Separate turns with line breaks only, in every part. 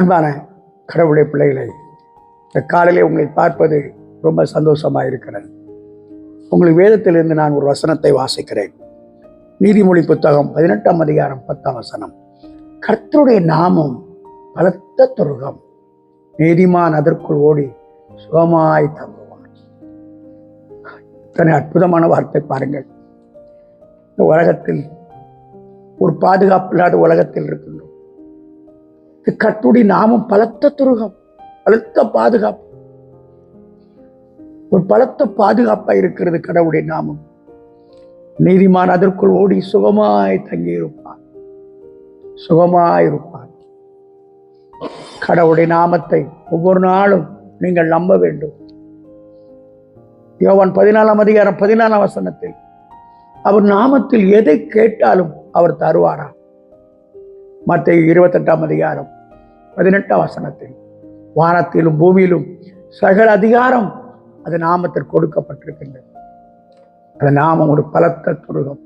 அன்பான கடவுளுடைய பிள்ளைகளை இந்த காலையிலே உங்களை பார்ப்பது ரொம்ப சந்தோஷமாக இருக்கிறது. உங்களுக்கு வேதத்திலிருந்து நான் ஒரு வசனத்தை வாசிக்கிறேன். நீதிமொழி புத்தகம் பதினெட்டாம் அதிகாரம் பத்தாம் வசனம். கர்த்தருடைய நாமம் பலத்த துருகம் நீதிமான் அதற்குள் ஓடி சுகமாய் தங்குவான். இத்தனை அற்புதமான வார்த்தை பாருங்கள். இந்த உலகத்தில் ஒரு பாதுகாப்பு இல்லாத உலகத்தில் இருக்கின்றோம். கட்டுடி நாமம் பலத்த துருகம் பலத்த பாதுகாப்பு. ஒரு பலத்த பாதுகாப்பா இருக்கிறது கடவுளுடைய நாமம். நீதிமான் அதற்குள் ஓடி சுகமாய் தங்கியிருப்பான் சுகமாயிருப்பான் கடவுளுடைய நாமத்தை ஒவ்வொரு நாளும் நீங்கள் நம்ப வேண்டும். யோவான் பதினாலாம் அதிகாரம் பதினாலாம் வசனத்தில் அவர் நாமத்தில் எதை கேட்டாலும் அவர் தருவாரா? மற்ற இருபத்தெட்டாம் அதிகாரம் பதினெட்டாம் வசனத்தில் வானத்திலும் பூமியிலும் சகல அதிகாரம் அது நாமத்தில் கொடுக்கப்பட்டிருக்கின்றது. அந்த நாமம் ஒரு பலத்த துருகம்.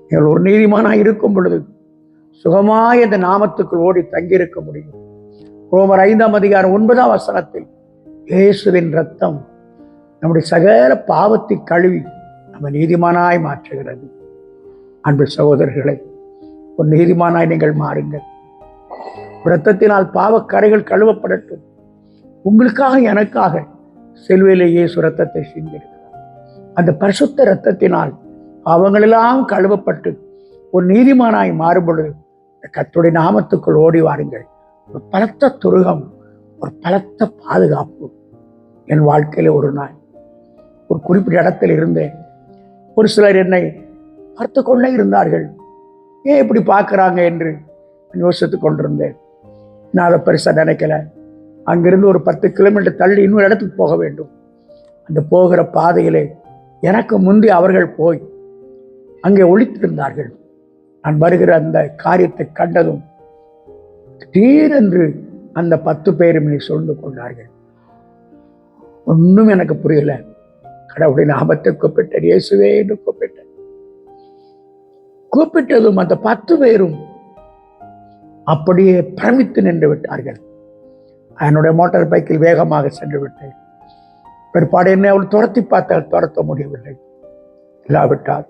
நீங்கள் ஒரு நீதிமானாய் இருக்கும் பொழுது சுகமாய் அந்த நாமத்துக்குள் ஓடி தங்கியிருக்க முடியும். ரோமர் ஐந்தாம் அதிகாரம் ஒன்பதாம் வசனத்தில் இயேசுவின் ரத்தம் நம்முடைய சகல பாவத்தை கழுவி நம்ம நீதிமானாய் மாற்றுகிறது. அன்பு சகோதரர்களை ஒரு நீதிமானாய் நீங்கள் மாறுங்கள். இரத்தத்தினால் பாவக்கரைகள் கழுவப்படட்டும். உங்களுக்காக எனக்காக செல்வையிலேயே சுரத்தத்தை ரத்தத்தை சிந்திருக்கிறார் அந்த பரிசுத்த ரத்தத்தினால் அவங்களெல்லாம் கழுவப்பட்டு ஒரு நீதிமானாய் மாறும் பொழுது கத்துடைய நாமத்துக்குள் ஓடி வாருங்கள். ஒரு பலத்த துருகம் ஒரு பலத்த பாதுகாப்பு என் வாழ்க்கையில் ஒரு நாள். ஒரு குறிப்பிட்ட இடத்தில் இருந்தேன். ஒரு சிலர் என்னை பார்த்து கொண்டே இருந்தார்கள். ஏன் இப்படி பார்க்குறாங்க என்று யோசித்து கொண்டிருந்தேன். நான் அதை பெருசாக நினைக்கல. அங்கிருந்து ஒரு பத்து கிலோமீட்டர் தள்ளி இன்னொரு இடத்துக்கு போக வேண்டும். அந்த போகிற பாதையிலே எனக்கு முந்தி அவர்கள் போய் அங்கே ஒழித்திருந்தார்கள் நான் வருகிற அந்த காரியத்தை கண்டதும் திடீரென்று அந்த பத்து பேரும் நீ சொல்ந்து கொண்டார்கள். ஒன்றும் எனக்கு புரியல. கடவுளின் ஆபத்தை கூப்பிட்டேன் இயேசுவே என்று கூப்பிட்டேன் கூப்பிட்டதும் அந்த பத்து பேரும் அப்படியே பிரமித்து நின்று விட்டார்கள். என்னுடைய மோட்டார் பைக்கில் வேகமாக சென்று விட்டேன். பிற்பாடு என்னை அவள் துரத்தி பார்த்தால் துரத்த முடியவில்லை. இல்லாவிட்டால்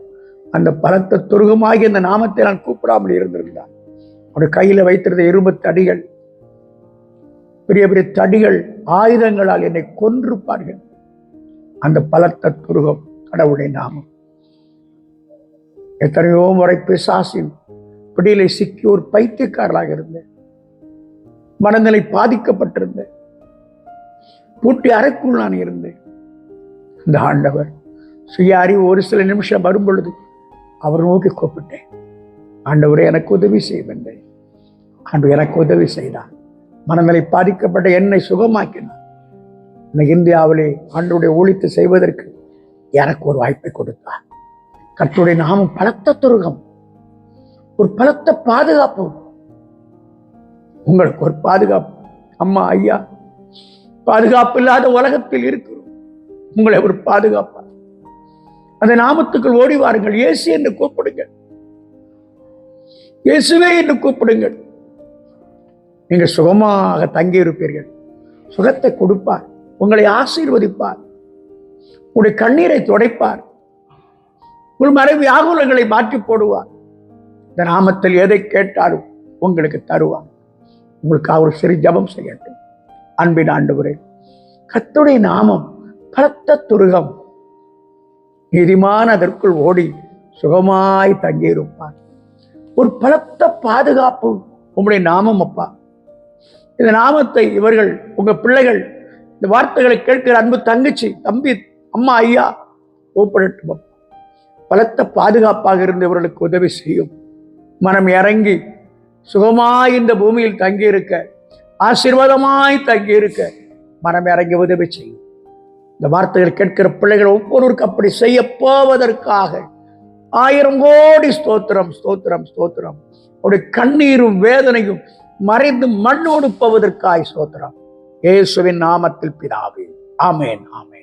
அந்த பலத்த துருகமாகி அந்த நாமத்தை நான் கூப்பிடாமல் இருந்திருந்தான் அவருடைய கையில் வைத்திருந்த இரும்பு தடிகள் பெரிய பெரிய தடிகள் ஆயுதங்களால் என்னை கொன்றுப்பார்கள். அந்த பலத்த துருகம் கடவுளை நாமம். எத்தனையோ முறை பிசாசின் பிடியிலே சிக்கி ஒரு பைத்தியக்காரராக இருந்தேன். மனநிலை பாதிக்கப்பட்டிருந்தேன். பூட்டி அறைக்குள் நான் இருந்தேன். இந்த ஆண்டவர் சுய அறிவு ஒரு சில நிமிஷம் வரும் பொழுது அவர் நோக்கி கூப்பிட்டேன். ஆண்டவரே எனக்கு உதவி செய்வென்றேன் ஆண்டு எனக்கு உதவி செய்தார். மனநிலை பாதிக்கப்பட்ட என்னை சுகமாக்கினார். இந்தியாவிலே ஆண்டுடைய ஒழித்து செய்வதற்கு எனக்கு ஒரு வாய்ப்பை கொடுத்தார். கட்டுடைய நாமம் பலத்த துருகம். ஒரு பலத்த பாதுகாப்பு. உங்களுக்கு ஒரு பாதுகாப்பு. அம்மா ஐயா பாதுகாப்பு இல்லாத உலகத்தில் இருக்கிறோம். உங்களை ஒரு பாதுகாப்பா. அந்த நாமத்துக்குள் ஓடி வாருங்கள். இயேசு என்று கூப்பிடுங்கள். இயேசுவே என்று கூப்பிடுங்கள். நீங்கள் சுகமாக தங்கி இருப்பீர்கள் சுகத்தை கொடுப்பார். உங்களை ஆசீர்வதிப்பார். உங்களுடைய கண்ணீரை துடைப்பார். உங்கள் மறைவு வியாகுலங்களை மாற்றி போடுவார் இந்த நாமத்தில் எதை கேட்டாலும் உங்களுக்கு தருவார் உங்களுக்கு அவர் சிறு ஜபம் செய்யட்டும் அன்பின் ஆண்டு கத்துடைய நாமம் பலத்த துருகம். நீதிமான அதற்குள் ஓடி சுகமாய் தங்கியிருப்பார். ஒரு பலத்த பாதுகாப்பு உங்களுடைய நாமம் அப்பா. இந்த நாமத்தை இவர்கள் உங்க பிள்ளைகள் இந்த வார்த்தைகளை கேட்கிற அன்பு தங்கச்சி தம்பி அம்மா ஐயா கூப்பிடட்டும் அப்பா. பலத்த பாதுகாப்பாக இருந்து இவர்களுக்கு உதவி செய்யும். மனம் இறங்கி சுகமாய் இந்த பூமியில் தங்கியிருக்க ஆசீர்வாதமாய் தங்கியிருக்க மனம் இறங்கி உதவி செய்யும். இந்த வார்த்தைகள் கேட்கிற பிள்ளைகள் ஒவ்வொருவருக்கு அப்படி செய்ய போவதற்காக ஆயிரம் கோடி ஸ்தோத்திரம் ஸ்தோத்திரம் ஸ்தோத்திரம். அவருடைய கண்ணீரும் வேதனையும் மறைந்து மண்ணோடு போவதற்காய் ஸ்தோத்திரம். இயேசுவின் நாமத்தில் பிதாவே. ஆமேன் ஆமேன்.